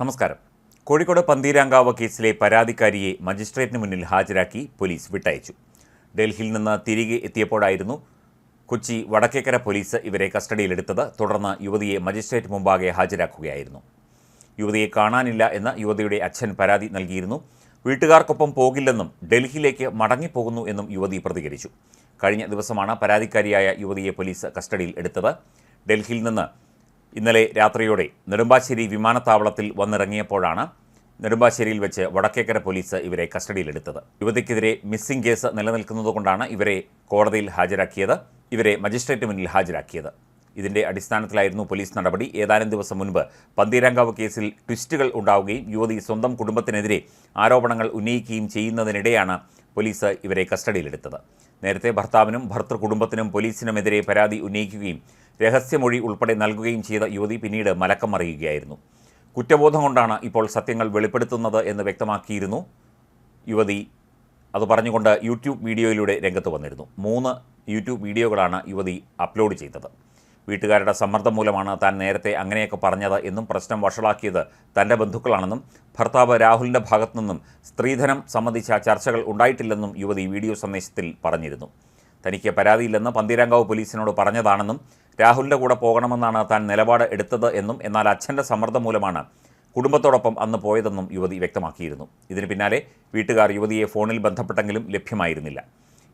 നമസ്കാരം. കോഴിക്കോട് പന്തീരാങ്കാവ് കേസിലെ പരാതിക്കാരിയെ മജിസ്ട്രേറ്റിന് മുന്നിൽ ഹാജരാക്കി പോലീസ് വിട്ടയച്ചു. ഡൽഹിയിൽ നിന്ന് തിരികെ എത്തിയപ്പോഴായിരുന്നു കൊച്ചി വടക്കേക്കര പോലീസ് ഇവരെ കസ്റ്റഡിയിലെടുത്തത്. തുടർന്ന് യുവതിയെ മജിസ്ട്രേറ്റ് മുമ്പാകെ ഹാജരാക്കുകയായിരുന്നു. യുവതിയെ കാണാനില്ല എന്ന് യുവതിയുടെ അച്ഛൻ പരാതി നൽകിയിരുന്നു. വീട്ടുകാർക്കൊപ്പം പോകില്ലെന്നും ഡൽഹിയിലേക്ക് മടങ്ങിപ്പോകുന്നു എന്നും യുവതി പ്രതികരിച്ചു. കഴിഞ്ഞ ദിവസമാണ് പരാതിക്കാരിയായ യുവതിയെ പോലീസ് കസ്റ്റഡിയിൽ എടുത്തത്. ഡൽഹിയിൽ നിന്ന് ഇന്നലെ രാത്രിയോടെ നെടുമ്പാശ്ശേരി വിമാനത്താവളത്തിൽ വന്നിറങ്ങിയപ്പോഴാണ് നെടുമ്പാശ്ശേരിയിൽ വെച്ച് വടക്കേക്കര പോലീസ് ഇവരെ കസ്റ്റഡിയിലെടുത്തത്. യുവതിക്കെതിരെ മിസ്സിംഗ് കേസ് നിലനിൽക്കുന്നതുകൊണ്ടാണ് ഇവരെ കോടതിയിൽ ഹാജരാക്കിയത്. ഇവരെ മജിസ്ട്രേറ്റ് മുന്നിൽ ഹാജരാക്കിയത്. ഇതിന്റെ അടിസ്ഥാനത്തിലായിരുന്നു പോലീസ് നടപടി. ഏതാനും ദിവസം മുൻപ് പന്തീരാങ്കാവ് കേസിൽ ട്വിസ്റ്റുകൾ ഉണ്ടാവുകയും യുവതി സ്വന്തം കുടുംബത്തിനെതിരെ ആരോപണങ്ങൾ ഉന്നയിക്കുകയും ചെയ്യുന്നതിനിടെയാണ് പോലീസ് ഇവരെ കസ്റ്റഡിയിലെടുത്തത്. നേരത്തെ ഭർത്താവിനും ഭർത്തൃ കുടുംബത്തിനും പോലീസിനുമെതിരെ പരാതി ഉന്നയിക്കുകയും രഹസ്യമൊഴി ഉൾപ്പെടെ നൽകുകയും ചെയ്ത യുവതി പിന്നീട് മലക്കം മറിയുകയായിരുന്നു. കുറ്റബോധം കൊണ്ടാണ് ഇപ്പോൾ സത്യങ്ങൾ വെളിപ്പെടുത്തുന്നത് എന്ന് വ്യക്തമാക്കിയിരുന്നു യുവതി. അത് പറഞ്ഞുകൊണ്ട് യൂട്യൂബ് വീഡിയോയിലൂടെ രംഗത്ത് വന്നിരുന്നു. മൂന്ന് യൂട്യൂബ് വീഡിയോകളാണ് യുവതി അപ്ലോഡ് ചെയ്തത്. വീട്ടുകാരുടെ സമ്മർദ്ദം മൂലമാണ് താൻ നേരത്തെ അങ്ങനെയൊക്കെ പറഞ്ഞത് എന്നും പ്രശ്നം വഷളാക്കിയത് തന്റെ ബന്ധുക്കളാണെന്നും ഭർത്താവ് രാഹുലിന്റെ ഭാഗത്തു നിന്നും സ്ത്രീധനം സംബന്ധിച്ച ചർച്ചകൾ ഉണ്ടായിട്ടില്ലെന്നും യുവതി വീഡിയോ സന്ദേശത്തിൽ പറഞ്ഞിരുന്നു. തനിക്ക് പരാതിയില്ലെന്ന് പന്തീരാങ്കാവ് പോലീസിനോട് പറഞ്ഞതാണെന്നും രാഹുലിന്റെ കൂടെ പോകണമെന്നാണ് താൻ നിലപാട് എടുത്തത് എന്നും എന്നാൽ അച്ഛന്റെ സമ്മർദ്ദം മൂലമാണ് കുടുംബത്തോടൊപ്പം അന്ന് പോയതെന്നും യുവതി വ്യക്തമാക്കിയിരുന്നു. ഇതിന് പിന്നാലെ വീട്ടുകാർ യുവതിയെ ഫോണിൽ ബന്ധപ്പെട്ടെങ്കിലും ലഭ്യമായിരുന്നില്ല.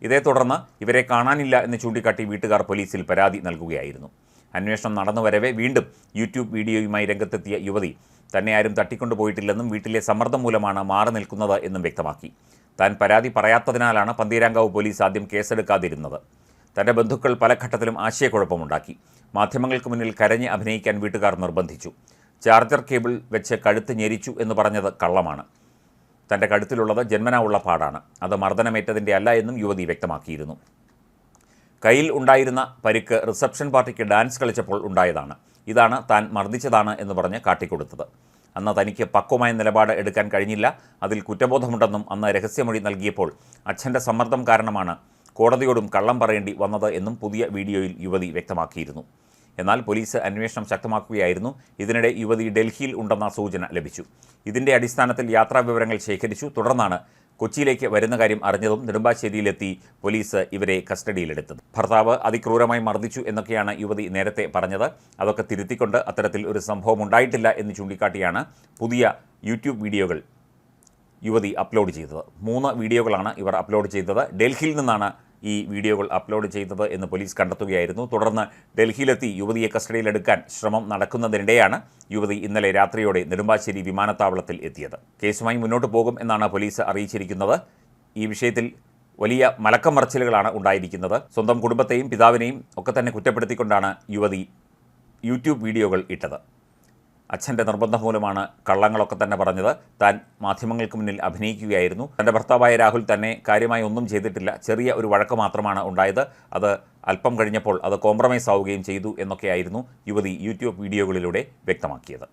ഇതേ തുടർന്ന് ഇവരെ കാണാനില്ല എന്ന് ചൂണ്ടിക്കാട്ടി വീട്ടുകാർ പോലീസിൽ പരാതി നൽകുകയായിരുന്നു. അന്വേഷണം നടന്നു വരവെ വീണ്ടും യൂട്യൂബ് വീഡിയോയുമായി രംഗത്തെത്തിയ യുവതി. തന്നെ ആരും തട്ടിക്കൊണ്ടുപോയിട്ടില്ലെന്നും വീട്ടിലെ സമ്മർദ്ദം മൂലമാണ് മാറി നിൽക്കുന്നത് എന്നും വ്യക്തമാക്കി. താൻ പരാതി പറയാത്തതിനാലാണ് പന്തീരാങ്കാവ് പോലീസ് ആദ്യം കേസെടുക്കാതിരുന്നത്. തന്റെ ബന്ധുക്കൾ പല ഘട്ടത്തിലും ആശയക്കുഴപ്പമുണ്ടാക്കി. മാധ്യമങ്ങൾക്ക് മുന്നിൽ കരഞ്ഞ് അഭിനയിക്കാൻ വീട്ടുകാർ നിർബന്ധിച്ചു. ചാർജർ കേബിൾ വെച്ച് കഴുത്ത് ഞെരിച്ചു എന്ന് പറഞ്ഞത് കള്ളമാണ്. തന്റെ കഴുത്തിലുള്ളത് ജന്മനാ ഉള്ള പാടാണ്. അത് മർദ്ദനമേറ്റതിന്റെ അല്ല എന്നും യുവതി വ്യക്തമാക്കിയിരുന്നു. കയ്യിൽ ഉണ്ടായിരുന്ന പരിക്ക് റിസപ്ഷൻ പാർട്ടിക്ക് ഡാൻസ് കളിച്ചപ്പോൾ ഉണ്ടായതാണ്. ഇതാണ് താൻ മർദ്ദിച്ചതാണ് എന്ന് പറഞ്ഞ് കാട്ടിക്കൊടുത്തത്. അന്ന് തനിക്ക് പക്വമായ നിലപാട് എടുക്കാൻ കഴിഞ്ഞില്ല. അതിൽ കുറ്റബോധമുണ്ടെന്നും അന്ന് രഹസ്യമൊഴി നൽകിയപ്പോൾ അച്ഛന്റെ സമ്മർദ്ദം കാരണമാണ് കോടതിയോടും കള്ളം പറയേണ്ടി വന്നത് എന്നും പുതിയ വീഡിയോയിൽ യുവതി വ്യക്തമാക്കിയിരുന്നു. എന്നാൽ പോലീസ് അന്വേഷണം ശക്തമാക്കുകയായിരുന്നു. ഇതിനിടെ യുവതി ഡൽഹിയിൽ ഉണ്ടെന്ന സൂചന ലഭിച്ചു. ഇതിന്റെ അടിസ്ഥാനത്തിൽ യാത്രാ വിവരങ്ങൾ ശേഖരിച്ചു. തുടർന്നാണ് കൊച്ചിയിലേക്ക് വരുന്ന കാര്യം അറിഞ്ഞതും നെടുമ്പാശ്ശേരിയിലെത്തി പോലീസ് ഇവരെ കസ്റ്റഡിയിലെടുത്തത്. ഭർത്താവ് അതിക്രൂരമായി മർദ്ദിച്ചു എന്നൊക്കെയാണ് യുവതി നേരത്തെ പറഞ്ഞത്. അതൊക്കെ തിരുത്തിക്കൊണ്ട് അത്തരത്തിൽ ഒരു സംഭവം ഉണ്ടായിട്ടില്ല എന്ന് ചൂണ്ടിക്കാട്ടിയാണ് പുതിയ യൂട്യൂബ് വീഡിയോകൾ യുവതി അപ്ലോഡ് ചെയ്തത്. മൂന്ന് വീഡിയോകളാണ് ഇവർ അപ്ലോഡ് ചെയ്തത്. ഡൽഹിയിൽ നിന്നാണ് ഈ വീഡിയോകൾ അപ്ലോഡ് ചെയ്തത് എന്ന് പോലീസ് കണ്ടെത്തുകയായിരുന്നു. തുടർന്ന് ഡൽഹിയിലെത്തി യുവതിയെ കസ്റ്റഡിയിലെടുക്കാൻ ശ്രമം നടക്കുന്നതിനിടെയാണ് യുവതി ഇന്നലെ രാത്രിയോടെ നെടുമ്പാശ്ശേരി വിമാനത്താവളത്തിൽ എത്തിയത്. കേസുമായി മുന്നോട്ട് പോകും എന്നാണ് പോലീസ് അറിയിച്ചിരിക്കുന്നത്. ഈ വിഷയത്തിൽ വലിയ മലക്കം മറച്ചിലുകളാണ് ഉണ്ടായിരിക്കുന്നത്. സ്വന്തം കുടുംബത്തെയും പിതാവിനെയും ഒക്കെ തന്നെ കുറ്റപ്പെടുത്തിക്കൊണ്ടാണ് യുവതി യൂട്യൂബ് വീഡിയോകൾ ഇട്ടത്. അച്ഛന്റെ നിർബന്ധം മൂലമാണ് കള്ളങ്ങളൊക്കെ തന്നെ പറഞ്ഞത്. താൻ മാധ്യമങ്ങൾക്ക് മുന്നിൽ അഭിനയിക്കുകയായിരുന്നു. തന്റെ ഭർത്താവായ രാഹുൽ തന്നെ കാര്യമായി ഒന്നും ചെയ്തിട്ടില്ല. ചെറിയ ഒരു വഴക്ക് മാത്രമാണ് ഉണ്ടായത്. അത് അല്പം കഴിഞ്ഞപ്പോൾ അത് കോംപ്രമൈസ് ആവുകയും ചെയ്തു എന്നൊക്കെയായിരുന്നു യുവതി യൂട്യൂബ് വീഡിയോകളിലൂടെ വ്യക്തമാക്കിയത്.